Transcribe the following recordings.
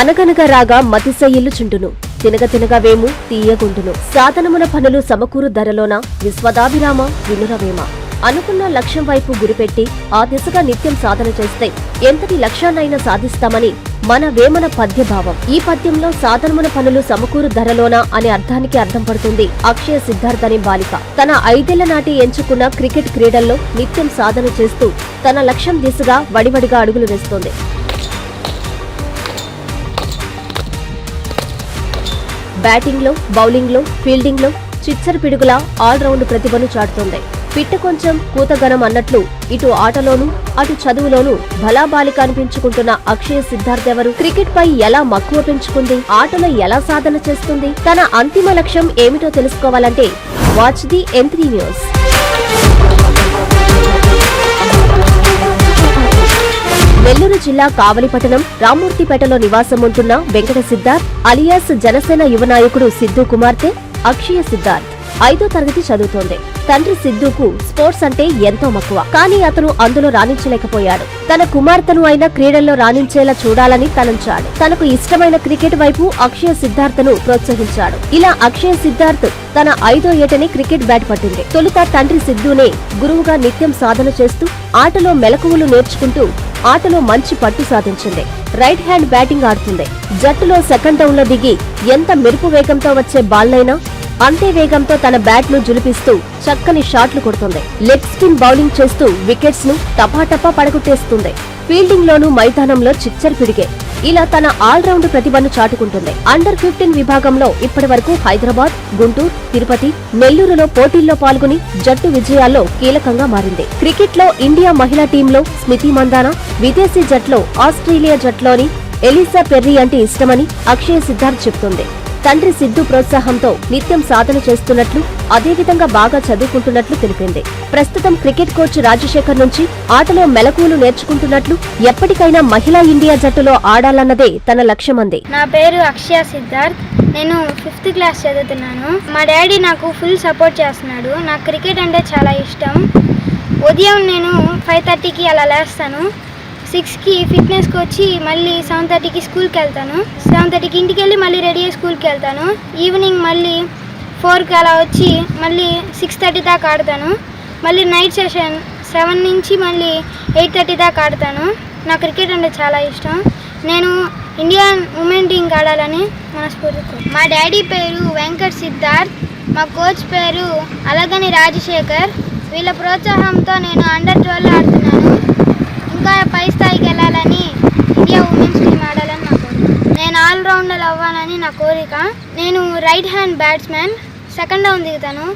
అనగనగా రాగా మతిశయ్యిల్లు చుండును. తినగ తినగ వేము తీయగుండును. సాధనమున పనులు సమకూరు ధరలోన విశ్వదాభిరామ వినురవేమ. అనుకున్న లక్ష్యం వైపు గురిపెట్టి ఆ దిశగా నిత్యం సాధన చేస్తే ఎంతటి లక్ష్యాన్నైనా సాధిస్తామని మన వేమన పద్యభావం. ఈ పద్యంలో సాధనమున పనులు సమకూరు ధరలోన అనే అర్థానికి అర్థం పడుతుంది అక్షయ సిద్ధార్థ్ అనే బాలిక. తన ఐదేళ్ళ నాటి ఎంచుకున్న క్రికెట్ క్రీడల్లో నిత్యం సాధన చేస్తూ తన లక్ష్యం దిశగా వడివడిగా అడుగులు వేస్తోంది. బ్యాటింగ్లో బౌలింగ్లో ఫీల్డింగ్లో లో పిడుగుల చిచ్చర పిడుగులా ఆల్రౌండ్ ప్రతిభను చాటుతోంది. పిట్ట కొంచెం కూతగనం అన్నట్లు ఇటు ఆటలోనూ అటు చదువులోనూ బలాబాలిక అనిపించుకుంటున్న అక్షయ సిద్ధార్థ్ ఎవరు? క్రికెట్ పై ఎలా మక్కువ పెంచుకుంది? ఆటలో ఎలా సాధన చేస్తుంది? తన అంతిమ లక్ష్యం ఏమిటో తెలుసుకోవాలంటే watch the M three news. Nellore జిల్లా కావలిపట్టణం రామూర్తిపేటలో నివాసం ఉంటున్న వెంకట సిద్ధార్థ్ అలియాస్ జనసేన యువ నాయకుడు సిద్ధు కుమార్తె అక్షయ సిద్ధార్థ్. ఐదో తరగతి చదువుతోంది. తండ్రి సిద్ధుకు స్పోర్ట్స్ అంటే ఎంతో మక్కువ. కానీ అతను అందులో రాణించలేకపోయాడు. తన కుమార్తెను అయిన క్రీడల్లో రాణించేలా చూడాలని తలంచాడు తనకు ఇష్టమైన క్రికెట్ వైపు అక్షయ సిద్ధార్థను ప్రోత్సహించాడు. ఇలా అక్షయ సిద్ధార్థ్ తన ఐదో ఏటని క్రికెట్ బ్యాట్ పట్టింది. తొలుత తండ్రి సిద్ధునే గురువుగా నిత్యం సాధన చేస్తూ ఆటలో మెలకువలు నేర్చుకుంటూ ఆటలో మంచి పట్టు సాధించింది. రైట్ హ్యాండ్ బ్యాటింగ్ ఆడుతుంది. జట్టులో సెకండ్ డౌన్లో దిగి ఎంత మెరుపు వేగంతో వచ్చే బాల్నైనా అంతే వేగంతో తన బ్యాట్ను జులిపిస్తూ చక్కని షాట్లు కొడుతుంది. లెగ్ స్పిన్ బౌలింగ్ చేస్తూ వికెట్స్ను టపాటపా పడగొట్టేస్తుంది. ఫీల్డింగ్ లోనూ మైదానంలో చిచ్చర్ పిడిగే. ఇలా తన ఆల్ రౌండ్ ప్రతిభను చాటుకుంటుంది. అండర్ ఫిఫ్టీన్ విభాగంలో ఇప్పటి వరకు హైదరాబాద్ గుంటూరు తిరుపతి నెల్లూరులో పోటీల్లో పాల్గొని జట్టు విజయాల్లో కీలకంగా మారింది. క్రికెట్లో ఇండియా మహిళా టీంలో స్మితి మందానా విదేశీ జట్లో ఆస్ట్రేలియా జట్లోని ఎలిసా పెర్రీ అంటే ఇష్టమని అక్షయ సిద్ధార్థ్ చెప్తుంది. తండ్రి సిద్ధు ప్రోత్సాహంతో నిత్యం సాధన చేస్తున్నట్లు అదేవిధంగా బాగా చదువుకుంటున్నట్లు తెలిపింది. ప్రస్తుతం క్రికెట్ కోచ్ రాజశేఖర్ నుంచి ఆటలో మెలకువలు నేర్చుకుంటున్నట్లు ఎప్పటికైనా మహిళా ఇండియా జట్టులో ఆడాలన్నదే తన లక్ష్యమంది. నా పేరు అక్షయ సిద్ధార్థ్. నేను ఫిఫ్త్ క్లాస్ చదువుతున్నాను. మా డాడీ నాకు ఫుల్ సపోర్ట్ చేస్తున్నాడు. నాకు క్రికెట్ అంటే చాలా ఇష్టం. ఉదయం నేను ఫైవ్ థర్టీకి అలా లేస్తాను. సిక్స్కి ఫిట్నెస్కి వచ్చి మళ్ళీ సెవెన్ థర్టీకి స్కూల్కి వెళ్తాను. సెవెన్ థర్టీకి ఇంటికి వెళ్ళి మళ్ళీ రెడీ అయ్యి స్కూల్కి వెళ్తాను. ఈవినింగ్ మళ్ళీ ఫోర్కి అలా వచ్చి మళ్ళీ సిక్స్ థర్టీ దాకా ఆడతాను. మళ్ళీ నైట్ సెషన్ సెవెన్ నుంచి మళ్ళీ ఎయిట్ థర్టీ దాకా ఆడతాను. నాకు క్రికెట్ అంటే చాలా ఇష్టం. నేను ఇండియన్ ఉమెన్ టీంకి ఆడాలని మనస్ఫూర్తి మా డాడీ పేరు వెంకట్ సిద్ధార్థ్. మా కోచ్ పేరు అలగని రాజశేఖర్. వీళ్ళ ప్రోత్సాహంతో నేను అండర్ ట్వెల్వ్ ఆడుతున్నాను. ఇంకా పై స్థాయికి వెళ్ళాలని ఇండియా ఉమెన్స్ టీం ఆడాలని నా కోరిక. నేను ఆల్రౌండర్ అవ్వాలని నా కోరిక. నేను right hand batsmen second down దిగుతాను.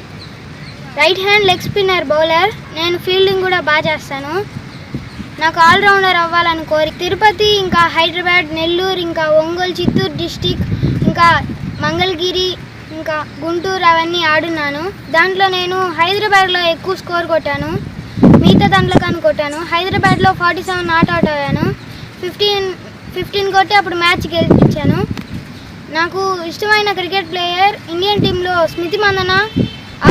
Right hand leg spinner bowler నేను ఫీల్డింగ్ కూడా బాగా చేస్తాను. నాకు ఆల్రౌండర్ అవ్వాలని కోరి తిరుపతి ఇంకా హైదరాబాద్ నెల్లూరు ఇంకా ఒంగోలు చిత్తూరు డిస్టిక్ ఇంకా మంగళగిరి ఇంకా గుంటూరు అవన్నీ ఆడున్నాను. దాంట్లో నేను హైదరాబాద్లో ఎక్కువ స్కోర్ కొట్టాను. మిగతా దాంట్లో కానీ కొట్టాను. హైదరాబాద్లో ఫార్టీ సెవెన్ నాట్ అవుట్ అయ్యాను. ఫిఫ్టీన్ ఫిఫ్టీన్ కొట్టి అప్పుడు మ్యాచ్ గెలిపించాను. నాకు ఇష్టమైన క్రికెట్ ప్లేయర్ ఇండియన్ టీంలో స్మితి మందన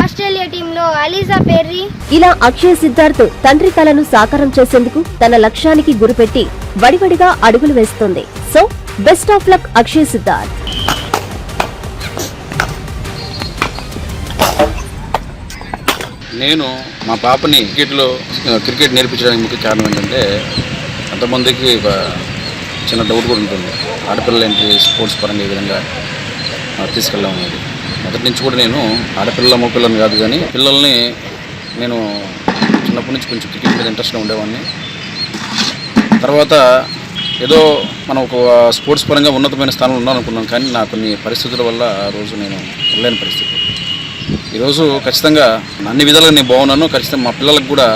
ఆస్ట్రేలియా టీంలో అలీజా పెర్రీ. ఇలా అక్షయ్ సిద్ధార్థ్ తండ్రి కలను సాకారం చేసేందుకు తన లక్ష్యానికి గురిపెట్టి వడివడిగా అడుగులు వేస్తోంది. So best of luck Akshay Siddharth. నేను మా పాపని క్రికెట్లో క్రికెట్ నేర్పించడానికి ముఖ్య కారణం ఏంటంటే అంతమందికి చిన్న డౌట్ కూడా ఉంటుంది. ఆడపిల్లలు ఏంటి? స్పోర్ట్స్ పరంగా ఈ విధంగా తీసుకెళ్ళాము అనేది. మొదటి నుంచి కూడా నేను ఆడపిల్ల మగపిల్లని కాదు కానీ పిల్లల్ని నేను చిన్నప్పటి నుంచి కొంచెం క్రికెట్ మీద ఇంట్రెస్ట్గా ఉండేవాడిని. తర్వాత ఏదో మనం ఒక స్పోర్ట్స్ పరంగా ఉన్నతమైన స్థానంలో ఉన్నాను కానీ నా కొన్ని పరిస్థితుల వల్ల ఆ రోజు నేను వెళ్ళలేని పరిస్థితి. ఈరోజు ఖచ్చితంగా అన్ని విధాలుగా నేను బాగున్నాను. ఖచ్చితంగా మా పిల్లలకు కూడా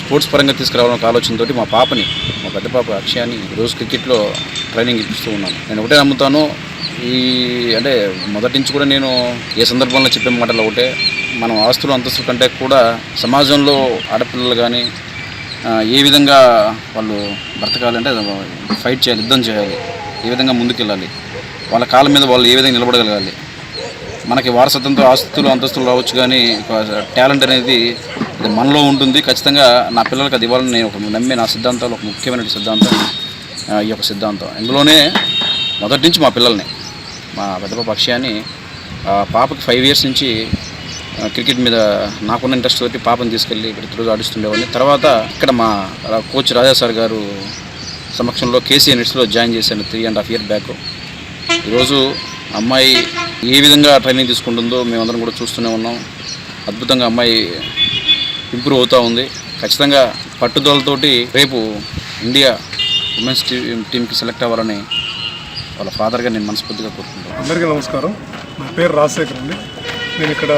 స్పోర్ట్స్ పరంగా తీసుకురావాలని ఒక ఆలోచనతో మా పాపని మా పెద్ద పాప అక్షయాన్ని ఈరోజు క్రికెట్లో ట్రైనింగ్ ఇప్పిస్తూ ఉన్నాను. నేను ఒకటే నమ్ముతాను ఈ అంటే మొదటి నుంచి కూడా నేను ఏ సందర్భంలో చెప్పే మాటలు ఒకటే మనం ఆస్తులు అంతస్తు కంటే కూడా సమాజంలో ఆడపిల్లలు కానీ ఏ విధంగా వాళ్ళు బ్రతకాలంటే ఫైట్ చేయాలి యుద్ధం చేయాలి ఏ విధంగా ముందుకెళ్ళాలి వాళ్ళ కాళ్ళ మీద వాళ్ళు ఏ విధంగా నిలబడగలగాలి. మనకి వారసత్వంతో ఆస్తులు అంతస్తులు రావచ్చు కానీ టాలెంట్ అనేది ఇది మనలో ఉంటుంది. ఖచ్చితంగా నా పిల్లలకి అది ఇవ్వాలని నేను ఒక నమ్మే నా సిద్ధాంతాలు ఒక ముఖ్యమైన సిద్ధాంతం ఈ యొక్క సిద్ధాంతం. ఇందులోనే మొదటి నుంచి మా పిల్లల్ని మా పెద్ద పక్షి అని పాపకి ఫైవ్ ఇయర్స్ నుంచి క్రికెట్ మీద నాకున్న ఇంట్రెస్ట్ తోటి పాపని తీసుకెళ్ళి ప్రతిరోజు ఆడిస్తుండేవాడిని. తర్వాత ఇక్కడ మా కోచ్ రాజా సార్ గారు సమక్షంలో కేసీ యూనిట్స్లో జాయిన్ చేశాను three and half year back ఈరోజు అమ్మాయి ఏ విధంగా ట్రైనింగ్ తీసుకుంటుందో మేమందరం కూడా చూస్తూనే ఉన్నాం. అద్భుతంగా అమ్మాయి ఇంప్రూవ్ అవుతూ ఉంది. ఖచ్చితంగా పట్టుదలతోటి రేపు ఇండియా ఉమెన్స్ టీమ్ టీంకి సెలెక్ట్ అవ్వాలని వాళ్ళ ఫాదర్గా నేను మనస్ఫూర్తిగా కోరుకుంటాను అందరికీ నమస్కారం. నా పేరు రాజశేఖర్ అండి. నేను ఇక్కడ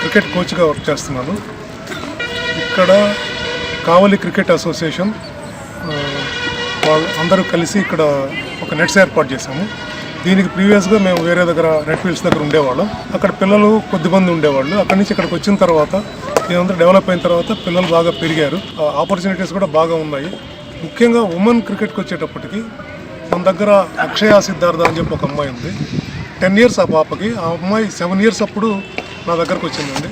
క్రికెట్ కోచ్గా వర్క్ చేస్తున్నాను. ఇక్కడ కావలి క్రికెట్ అసోసియేషన్ వాళ్ళు అందరూ కలిసి ఇక్కడ ఒక నెట్స్ ఏర్పాటు చేశాము. దీనికి ప్రీవియస్గా మేము వేరే దగ్గర నెట్ ఫీల్డ్స్ దగ్గర ఉండేవాళ్ళం. అక్కడ పిల్లలు కొద్దిమంది ఉండేవాళ్ళు. అక్కడి నుంచి ఇక్కడికి వచ్చిన తర్వాత ఇదంతా డెవలప్ అయిన తర్వాత పిల్లలు బాగా పెరిగారు. ఆపర్చునిటీస్ కూడా బాగా ఉన్నాయి. ముఖ్యంగా ఉమెన్ క్రికెట్కి వచ్చేటప్పటికి మన దగ్గర అక్షయ సిద్ధార్థ అని చెప్పి ఒక అమ్మాయి ఉంది. టెన్ ఇయర్స్ ఆ పాపకి. ఆ అమ్మాయి సెవెన్ ఇయర్స్ అప్పుడు నా దగ్గరకు వచ్చిందండి.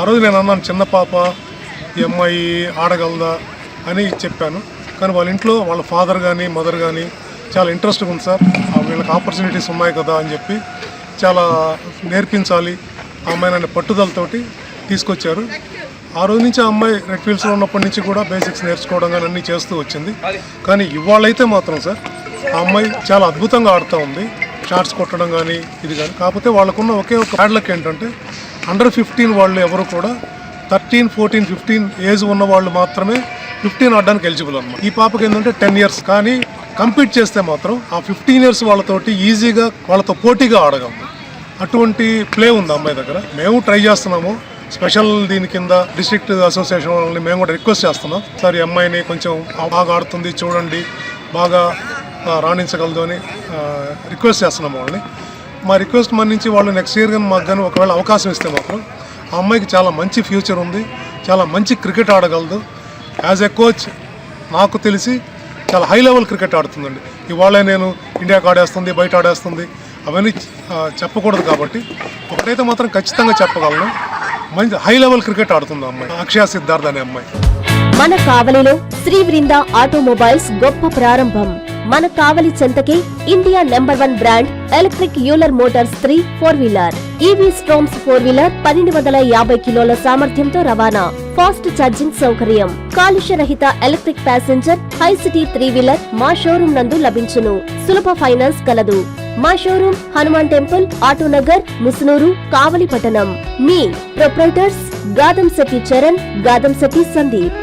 ఆ రోజు నేను అన్నాను చిన్న పాప ఈ అమ్మాయి ఆడగలదా? అని చెప్పాను. కానీ వాళ్ళ ఇంట్లో వాళ్ళ ఫాదర్ కానీ మదర్ కానీ చాలా ఇంట్రెస్ట్గా ఉంది సార్. వీళ్ళకి ఆపర్చునిటీస్ ఉన్నాయి కదా అని చెప్పి చాలా నేర్పించాలి. ఆ అమ్మాయి నన్ను పట్టుదలతోటి తీసుకొచ్చారు. ఆ రోజు నుంచి ఆ అమ్మాయి రెడ్ ఫీల్డ్స్లో ఉన్నప్పటి నుంచి కూడా బేసిక్స్ నేర్చుకోవడం కానీ అన్నీ చేస్తూ వచ్చింది. కానీ ఇవాళైతే మాత్రం సార్ ఆ అమ్మాయి చాలా అద్భుతంగా ఆడుతూ ఉంది. షార్ట్స్ కొట్టడం కానీ ఇది కానీ కాకపోతే వాళ్ళకున్న ఒకే ఒక బ్యాడ్లక్ ఏంటంటే అండర్ ఫిఫ్టీన్ వాళ్ళు ఎవరు కూడా థర్టీన్ ఫోర్టీన్ ఫిఫ్టీన్ ఏజ్ ఉన్న వాళ్ళు మాత్రమే ఫిఫ్టీన్ ఆడడానికి ఎలిజిబుల్ అన్నమాట. ఈ పాపకి ఏంటంటే టెన్ ఇయర్స్ కానీ కంపీట్ చేస్తే మాత్రం ఆ ఫిఫ్టీన్ ఇయర్స్ వాళ్ళతోటి ఈజీగా వాళ్ళతో పోటీగా ఆడగలము అటువంటి ప్లే ఉంది అమ్మాయి దగ్గర. మేము ట్రై చేస్తున్నాము. స్పెషల్ దీని కింద డిస్ట్రిక్ట్ అసోసియేషన్ వాళ్ళని మేము కూడా రిక్వెస్ట్ చేస్తున్నాం. సార్ ఈ అమ్మాయిని కొంచెం బాగా ఆడుతుంది చూడండి బాగా రాణించగలదు అని రిక్వెస్ట్ చేస్తున్నాం వాళ్ళని. మా రిక్వెస్ట్ మన నుంచి వాళ్ళు నెక్స్ట్ ఇయర్ కానీ మాకు కానీ ఒకవేళ అవకాశం ఇస్తే మాత్రం ఆ అమ్మాయికి చాలా మంచి ఫ్యూచర్ ఉంది చాలా మంచి క్రికెట్ ఆడగలదు. యాజ్ ఎ కోచ్ నాకు తెలిసి చాలా హై లెవెల్ క్రికెట్ ఆడుతుందండి. ఇవాళ నేను ఇండియాకి ఆడేస్తుంది బయట ఆడేస్తుంది అవన్నీ చెప్పకూడదు కాబట్టి ఒకటైతే మాత్రం ఖచ్చితంగా చెప్పగలను. మంచి హై లెవెల్ క్రికెట్ ఆడుతుంది అమ్మాయి. అక్షయ సిద్ధార్థ అనే అమ్మాయి. మన కావలిలో శ్రీ వృంద ఆటోమొబైల్స్ గొప్ప ప్రారంభం. మన Kavali చెంతకే India number one brand electric Euler motors three four wheeler. EV storms four wheeler పన్నెండు వందల యాభై కిలోల సామర్థ్యంతో రవాణా. ఫాస్ట్ ఛార్జింగ్ సౌకర్యం. కాలుష్య రహిత electric passenger high city three wheeler మా షోరూం నందు లభించును. సులభ ఫైనాన్స్ కలదు. మా showroom Hanuman temple auto Nagar Musunuru Kavali పట్టణం. మీ ప్రొప్రైటర్స్ గాదం సతీ చరణ్ గాదం సతీ సందీప్.